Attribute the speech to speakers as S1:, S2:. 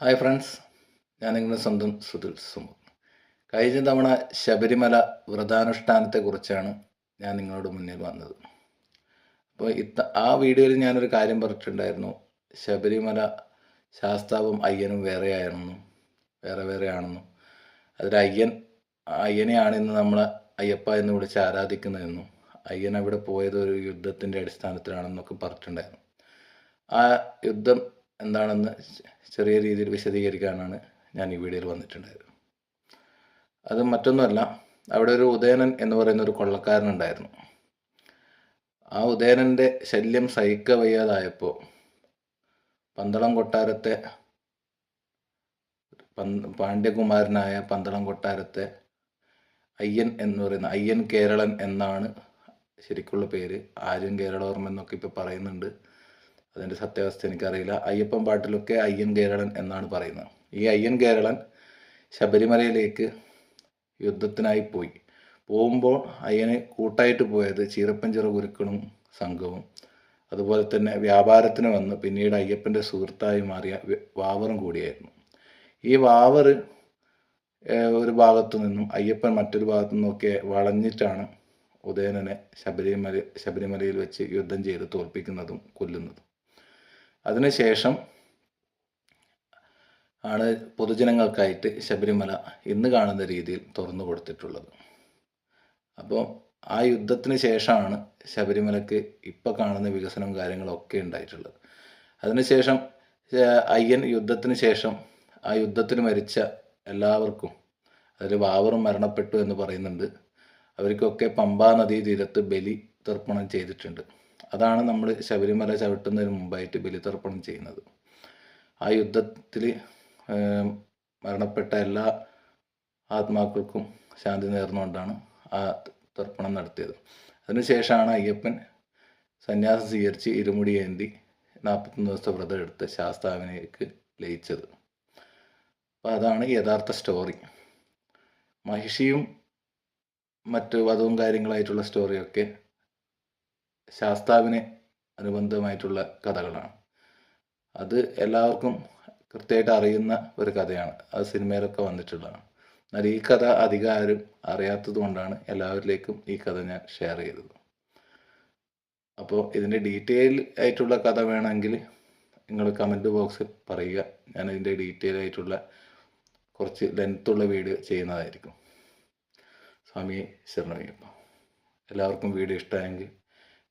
S1: Hi friends ഞാൻ നിങ്ങളുടെ സ്വന്തം സുധിൽ സുമു. കഴിഞ്ഞ തവണ ശബരിമല വ്രതാനുഷ്ഠാനത്തെക്കുറിച്ചാണ് ഞാൻ നിങ്ങളോട് മുന്നിൽ വന്നത്. അപ്പോൾ ഇത്ത ആ വീഡിയോയിൽ ഞാനൊരു കാര്യം പറഞ്ഞിട്ടുണ്ടായിരുന്നു. ശബരിമല ശാസ്താവും അയ്യനും വേറെയാണെന്നും വേറെ വേറെ ആണെന്നും അതിൽ അയ്യൻ അയ്യനെയാണ് ഇന്ന് നമ്മൾ അയ്യപ്പ എന്ന് വിളിച്ച് ആരാധിക്കുന്നതെന്നും. അയ്യൻ അവിടെ പോയത് ഒരു യുദ്ധത്തിന്റെ അടിസ്ഥാനത്തിലാണെന്നൊക്കെ പറഞ്ഞിട്ടുണ്ടായിരുന്നു. ആ യുദ്ധം എന്താണെന്ന് ചെറിയ രീതിയിൽ വിശദീകരിക്കാനാണ് ഞാൻ ഈ വീഡിയോയിൽ വന്നിട്ടുണ്ടായത്. അത് മറ്റൊന്നുമല്ല അവിടെ ഒരു ഉദയനൻ എന്ന് പറയുന്ന ഒരു കൊള്ളക്കാരനുണ്ടായിരുന്നു ആ ഉദയനന്റെ ശല്യം സഹിക്ക വയ്യാതായപ്പോൾ പന്തളം കൊട്ടാരത്തെ പാണ്ഡ്യകുമാരനായ പന്തളം കൊട്ടാരത്തെ അയ്യൻ എന്ന് പറയുന്ന അയ്യൻ കേരളൻ എന്നാണ് ശരിക്കുള്ള പേര്. ആര്യൻ കേരളവർമ്മ എന്നൊക്കെ ഇപ്പോൾ പറയുന്നുണ്ട്. അതിന്റെ സത്യാവസ്ഥ എനിക്കറിയില്ല. അയ്യപ്പൻ പാട്ടിലൊക്കെ അയ്യൻ കേരളൻ എന്നാണ് പറയുന്നത്. ഈ അയ്യൻ കേരളൻ ശബരിമലയിലേക്ക് യുദ്ധത്തിനായി പോയി. പോകുമ്പോൾ അയ്യന് കൂട്ടായിട്ട് പോയത് ചീറപ്പഞ്ചിറ ഗുരുക്കളും സംഘവും. അതുപോലെ തന്നെ വ്യാപാരത്തിന് വന്ന് പിന്നീട് അയ്യപ്പന്റെ സുഹൃത്തായി മാറിയ വാവറും കൂടിയായിരുന്നു. ഈ വാവർ ഒരു ഭാഗത്തു നിന്നും അയ്യപ്പൻ മറ്റൊരു ഭാഗത്തു നിന്നൊക്കെ വളഞ്ഞിട്ടാണ് ഉദയനനെ ശബരിമല ശബരിമലയിൽ വെച്ച് യുദ്ധം ചെയ്ത് തോൽപ്പിക്കുന്നതും കൊല്ലുന്നതും. അതിനുശേഷം ആണ് പൊതുജനങ്ങൾക്കായിട്ട് ശബരിമല ഇന്ന് കാണുന്ന രീതിയിൽ തുറന്നു കൊടുത്തിട്ടുള്ളത്. അപ്പോൾ ആ യുദ്ധത്തിന് ശേഷമാണ് ശബരിമലക്ക് ഇപ്പോൾ കാണുന്ന വികസനവും കാര്യങ്ങളൊക്കെ ഉണ്ടായിട്ടുള്ളത്. അതിനുശേഷം അയ്യൻ യുദ്ധത്തിന് ശേഷം ആ യുദ്ധത്തിൽ മരിച്ച എല്ലാവർക്കും അതിൽ വാവറും മരണപ്പെട്ടു എന്ന് പറയുന്നുണ്ട്. അവർക്കൊക്കെ പമ്പാ നദീ തീരത്ത് ബലി തർപ്പണം ചെയ്തിട്ടുണ്ട്. അതാണ് നമ്മൾ ശബരിമല ചവിട്ടുന്നതിന് മുമ്പായിട്ട് ബലിതർപ്പണം ചെയ്യുന്നത്. ആ യുദ്ധത്തിൽ മരണപ്പെട്ട എല്ലാ ആത്മാക്കൾക്കും ശാന്തി നേർന്നുകൊണ്ടാണ് ആ തർപ്പണം നടത്തിയത്. അതിനുശേഷമാണ് അയ്യപ്പൻ സന്യാസം സ്വീകരിച്ച് ഇരുമുടി ഏന്തി നാൽപ്പത്തൊന്ന് ദിവസത്തെ വ്രതം എടുത്ത് ശാസ്താവിനേക്ക് ലയിച്ചത്. അപ്പോൾ അതാണ് യഥാർത്ഥ സ്റ്റോറി മഹിഷിയും മറ്റ് വധവും കാര്യങ്ങളായിട്ടുള്ള സ്റ്റോറിയൊക്കെ ശാസ്താവിന് അനുബന്ധമായിട്ടുള്ള കഥകളാണ്. അത് എല്ലാവർക്കും കൃത്യമായിട്ട് അറിയുന്ന ഒരു കഥയാണ്. അത് സിനിമയിലൊക്കെ വന്നിട്ടുള്ളതാണ്. എന്നാൽ ഈ കഥ അധികം ആരും അറിയാത്തത് കൊണ്ടാണ് എല്ലാവരിലേക്കും ഈ കഥ ഞാൻ ഷെയർ ചെയ്തത്. അപ്പോൾ ഇതിന്റെ ഡീറ്റെയിൽ ആയിട്ടുള്ള കഥ വേണമെങ്കിൽ നിങ്ങൾ കമന്റ് ബോക്സിൽ പറയുക. ഞാൻ ഇതിന്റെ ഡീറ്റെയിൽ ആയിട്ടുള്ള കുറച്ച് ലെങ്ത്തുള്ള വീഡിയോ ചെയ്യുന്നതായിരിക്കും. സ്വാമി ശരണമയ്യപ്പ. എല്ലാവർക്കും വീഡിയോ ഇഷ്ടമായെങ്കിൽ